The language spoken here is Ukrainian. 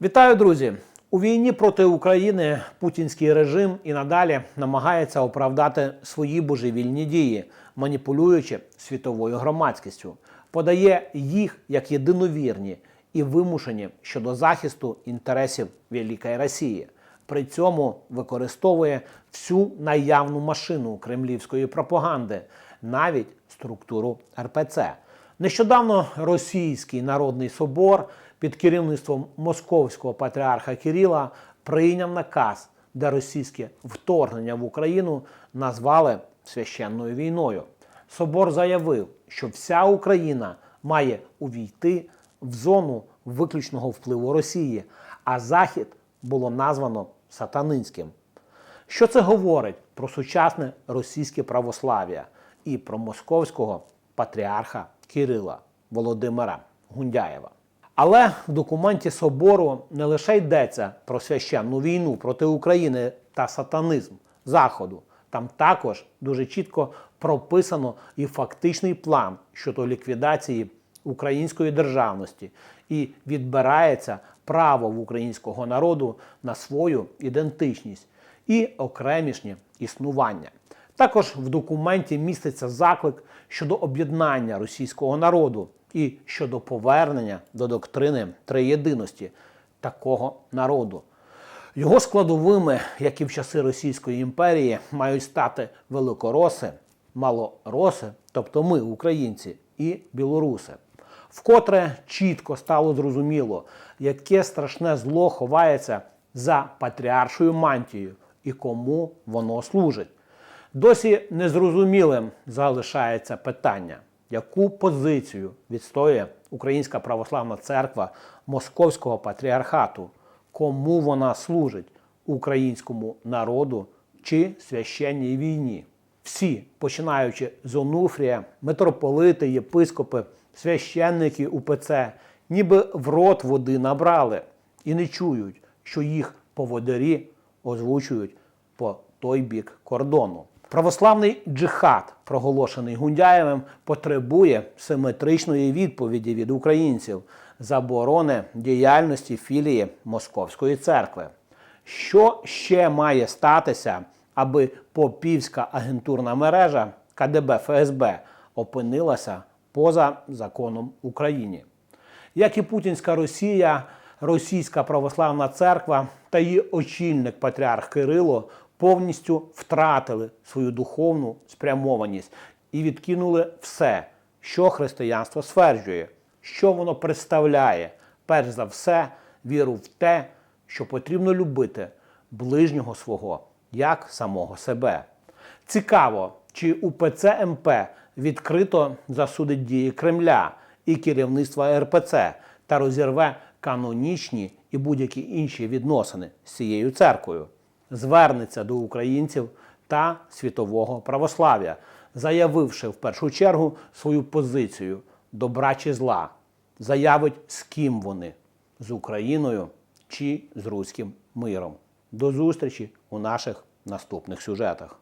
Вітаю, друзі! У війні проти України путінський режим і надалі намагається оправдати свої божевільні дії, маніпулюючи світовою громадськістю, подає їх як єдиновірні і вимушені щодо захисту інтересів Великої Росії. При цьому використовує всю наявну машину кремлівської пропаганди, навіть структуру РПЦ. Нещодавно Російський народний собор під керівництвом московського патріарха Кирила прийняв наказ, де російське вторгнення в Україну назвали священною війною. Собор заявив, що вся Україна має увійти в зону виключного впливу Росії, а Захід було названо сатанинським. Що це говорить про сучасне російське православ'я і про московського патріарха Кирила Володимира Гундяєва? Але в документі собору не лише йдеться про священну війну проти України та сатанизм Заходу. Там також дуже чітко прописано і фактичний план щодо ліквідації української державності і відбирається право в українського народу на свою ідентичність і окремішнє існування. Також в документі міститься заклик щодо об'єднання російського народу і щодо повернення до доктрини триєдиності такого народу. Його складовими, як і в часи Російської імперії, мають стати великороси, малороси, тобто ми, українці, і білоруси. Вкотре чітко стало зрозуміло, яке страшне зло ховається за патріаршою мантією і кому воно служить. Досі незрозумілим залишається питання, яку позицію відстоює Українська православна церква Московського патріархату, кому вона служить українському народу чи священній війні. Всі, починаючи з Онуфрія, митрополити, єпископи, священники УПЦ, ніби в рот води набрали і не чують, що їх поводарі озвучують по той бік кордону. Православний джихад, проголошений Гундяєвим, потребує симетричної відповіді від українців заборони діяльності філії Московської церкви. Що ще має статися, аби попівська агентурна мережа КДБ ФСБ опинилася поза законом України? Як і Путінська Росія, Російська православна церква та її очільник патріарх Кирило повністю втратили свою духовну спрямованість і відкинули все, що християнство стверджує, що воно представляє, перш за все, віру в те, що потрібно любити ближнього свого як самого себе. Цікаво, чи УПЦ МП відкрито засудить дії Кремля і керівництва РПЦ та розірве канонічні і будь-які інші відносини з цією церквою, звернеться до українців та світового православ'я, заявивши в першу чергу свою позицію добра чи зла, заявить, з ким вони з Україною чи з руським миром. До зустрічі у наших наступних сюжетах.